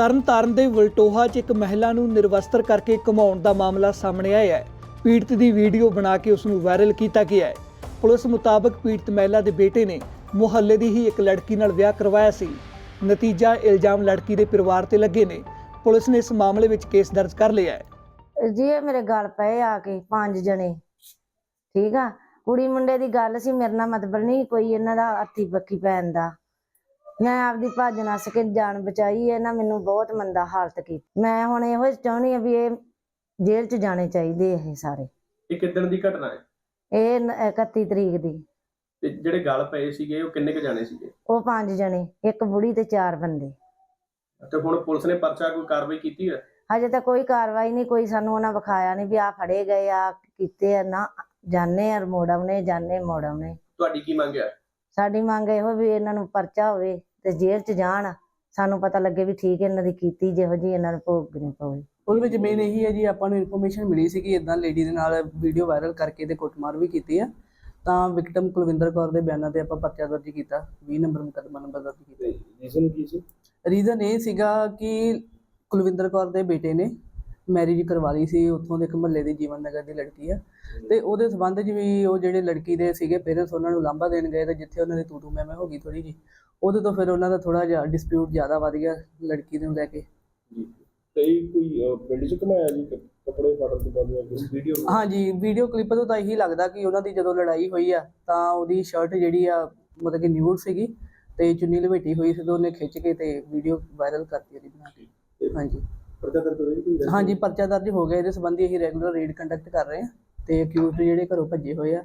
ਤਰਨਤਾਰਨ ਦੇ ਵਲਟੋਹਾ 'ਚ ਇੱਕ ਮਹਿਲਾ ਨੂੰ ਨਿਰਵਸਤਰ ਕਰਕੇ ਘੁਮਾਉਣ ਦਾ ਮਾਮਲਾ ਸਾਹਮਣੇ ਆਇਆ ਹੈ। ਪੀੜਤ ਦੀ ਵੀਡੀਓ ਬਣਾ ਕੇ ਉਸ ਨੂੰ ਵਾਇਰਲ ਕੀਤਾ ਗਿਆ ਹੈ। ਪੁਲਿਸ ਮੁਤਾਬਕ ਪੀੜਤ ਮਹਿਲਾ ਦੇ ਬੇਟੇ ਨੇ ਮੁਹੱਲੇ ਦੀ ਹੀ ਇੱਕ ਲੜਕੀ ਨਾਲ ਵਿਆਹ ਕਰਵਾਇਆ ਸੀ। ਨਤੀਜਾ ਇਲਜ਼ਾਮ ਲੜਕੀ ਦੇ ਪਰਿਵਾਰ ਤੇ ਲੱਗੇ ਨੇ। ਪੁਲਿਸ ਨੇ ਇਸ ਮਾਮਲੇ ਵਿੱਚ ਕੇਸ ਦਰਜ ਕਰ ਲਿਆ ਹੈ। ਜੀ, ਇਹ ਮੇਰੇ ਗੱਲ ਪਏ ਆ ਕੇ ਪੰਜ ਜਣੇ। ਠੀਕ ਆ? ਕੁੜੀ ਮੁੰਡੇ ਦੀ ਗੱਲ ਸੀ, ਮੇਰੇ ਨਾਲ ਮਤਲਬ ਨਹੀਂ ਕੋਈ ਇਹਨਾਂ ਦਾ ਹੱਥੀ ਬੱਕੀ ਪੈਣ ਦਾ। ਮੈਂ ਆਪਦੀ ਭੱਜ ਨੱਸ ਕੇ ਜਾਨ ਬਚਾਈ ਇਹਨਾਂ ਮੈਨੂੰ ਬਹੁਤ ਮੰਦਾ ਹਾਲਤ ਕੀਤੀ। ਮੈਂ ਹੁਣ ਇਹੋ ਚਾਹੁੰਦੀ ਆ ਵੀ ਇਹ ਜੇਲ੍ਹ 'ਚ ਜਾਣੇ ਚਾਹੀਦੇ ਇਹ ਸਾਰੇ। ਇਹ ਕਿੱਦਣ ਦੀ ਘਟਨਾ ਹੈ? ਇਹ ਨ- 31 ਤਰੀਕ ਦੀ। ਤੇ ਜਿਹੜੇ ਗੱਲ ਪਏ ਸੀਗੇ ਉਹ ਕਿੰਨੇ ਕ ਜਾਣੇ ਸੀਗੇ? ਉਹ ਪੰਜ ਜਣੇ ਇੱਕ ਬੁੜੀ ਤੇ ਚਾਰ ਬੰਦੇ। ਤੇ ਹੁਣ ਪੁਲਿਸ ਨੇ ਪਰਚਾ ਕੋਈ ਕਾਰਵਾਈ ਕੀਤੀ ਹੈ ਹਜੇ ਤਾਂ ਕੋਈ ਕਾਰਵਾਈ ਨਹੀਂ ਕੋਈ ਸਾਨੂੰ ਉਹਨਾਂ ਵਿਖਾਇਆ ਨਹੀਂ ਵੀ ਆ ਫੜੇ ਗਏ ਆ ਕੀਤੇ ਆ ਨਾ। ਜਾਣੇ ਆ ਮੋੜਾਉਣੇ ਜਾਣੇ ਮੋੜਾਉਣੇ ਤੁਹਾਡੀ ਕੀ ਮੰਗ ਹੈ? ਸਾਡੀ ਮੰਗ ਇਹੋ ਵੀ ਇਹਨਾਂ ਨੂੰ ਪਰਚਾ ਹੋਵੇ। ਤੇ ਜੇਲ੍ਹ 'ਚ ਜਾਣ ਸਾਨੂੰ ਪਤਾ ਲੱਗੇ ਵੀ ਠੀਕ ਇਹਨਾਂ ਦੀ ਕੀਤੀ ਜਿਹੋ ਜੀ ਇਹਨਾਂ ਨੂੰ ਭੋਗਣੀ ਪਵੇ ਉਹਦੇ ਵਿੱਚ ਮੇਨ ਇਹੀ ਹੈ ਜੀ ਆਪਾਂ ਨੂੰ ਇਨਫੋਰਮੇਸ਼ਨ ਮਿਲੀ ਸੀ ਕਿ ਇਦਾਂ ਲੇਡੀ ਦੇ ਨਾਲ ਵੀਡੀਓ ਵਾਇਰਲ ਕਰਕੇ ਤੇ ਕੁੱਟਮਾਰ ਵੀ ਕੀਤੀ ਆ। ਤਾਂ ਵਿਕਟਮ ਕੁਲਵਿੰਦਰ ਕੌਰ ਦੇ ਬਿਆਨਾਂ ਤੇ ਆਪਾਂ ਪਰਚਾ ਦਰਜ ਕੀਤਾ 20 ਨੰਬਰ ਮੁਕੱਦਮਾ ਨੰਬਰ ਦਰਜ ਕੀਤਾ। ਰੀਜ਼ਨ ਕੀ ਸੀ? ਰੀਜ਼ਨ ਇਹ ਸੀਗਾ ਕਿ ਕੁਲਵਿੰਦਰ ਕੌਰ ਦੇ ਬੇਟੇ ਨੇ ਮੈਰਿਜ ਕਰਵਾ ਲਈ ਸੀ ਉੱਥੋਂ ਦੇ ਇੱਕ ਮਹੱਲੇ ਦੀ ਜੀਵਨ ਨਗਰ ਦੀ ਲੜਕੀ ਆ। ਤੇ ਉਹਦੇ ਸਬੰਧ 'ਚ ਵੀ ਉਹ ਜਿਹੜੇ ਲੜਕੀ ਦੇ ਸੀਗੇ ਪੇਰੈਂਟਸ ਉਹਨਾਂ ਨੂੰ ਲਾਂਭਾ ਦੇਣ ਗਏ ਤੇ ਜਿੱਥੇ ਉਹਨਾਂ ਦੀ ਤੂ ਤੂ ਮੈਂ ਮੈਂ ਹੋ ਗਈ ਥੋੜੀ ਜੀ ਉਹਦੇ ਤੋਂ ਫਿਰ ਉਹਨਾਂ ਦਾ ਥੋੜਾ ਜਿਹਾ ਡਿਸਪਿਊਟ ਜ਼ਿਆਦਾ ਵੱਧ ਗਿਆ ਲੜਕੀ ਨੂੰ ਲੈ ਕੇ। ਜੀ। ਤੇ ਕੋਈ ਪਿੰਡ ਚ ਘਮਾਇਆ ਜੀ ਕੱਪੜੇ ਫਾੜਨ ਤੋਂ ਬਾਅਦ ਵੀਡੀਓ ਹਾਂਜੀ ਵੀਡੀਓ ਕਲਿੱਪ ਤੋਂ ਤਾਂ ਇਹੀ ਲੱਗਦਾ ਕਿ ਉਹਨਾਂ ਦੀ ਜਦੋਂ ਲੜਾਈ ਹੋਈ ਆ ਤਾਂ ਉਹਦੀ ਸ਼ਰਟ ਜਿਹੜੀ ਆ ਮਤਲਬ ਕਿ ਨਿਊਡ ਸੀਗੀ ਤੇ ਚੁੰਨੀ ਲਪੇਟੀ ਹੋਈ ਸੀ ਤੇ ਉਹਨੇ ਖਿੱਚ ਕੇ ਤੇ ਵੀਡੀਓ ਵਾਇਰਲ ਕਰਤੀ ਉਹਦੀ ਬਣਾ ਕੇ। ਹਾਂਜੀ। ਪਰਚਾ ਦਰਜ ਹੋਈ ਕੋਈ ਹਾਂਜੀ ਪਰਚਾ ਦਰਜ ਹੋ ਗਿਆ ਇਹਦੇ ਸੰਬੰਧੀ ਅਸੀਂ ਰੈਗੂਲਰ ਰੇਡ ਕੰਡਕਟ ਕਰ ਰਹੇ ਹਾਂ ਤੇ ਅਕਿਊਜ਼ਡ ਜਿਹੜੇ ਘਰੋਂ ਭੱਜੇ ਹੋਏ ਆ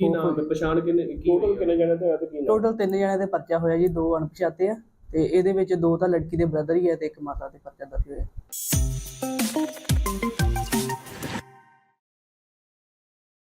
ਕੀ ਨਾਮ ਹੈ? ਪਛਾਣ ਕਿੰਨੇ ਟੋਟਲ ਕਿੰਨੇ ਜਣੇ ਤੇ ਤੇ ਕੀ ਨਾਮ? ਟੋਟਲ ਤਿੰਨ ਜਣਿਆਂ ਦੇ ਪਰਚਾ ਹੋਇਆ ਜੀ ਦੋ ਅਣਪਛਾਤੇ ਆ ਤੇ ਇਹਦੇ ਵਿੱਚ ਦੋ ਤਾਂ ਲੜਕੀ ਦੇ ਬ੍ਰਦਰ ਹੀ ਆ ਤੇ ਇੱਕ ਮਾਤਾ ਦੇ ਪਰਚਾ ਦਰਜ ਹੋਇਆ।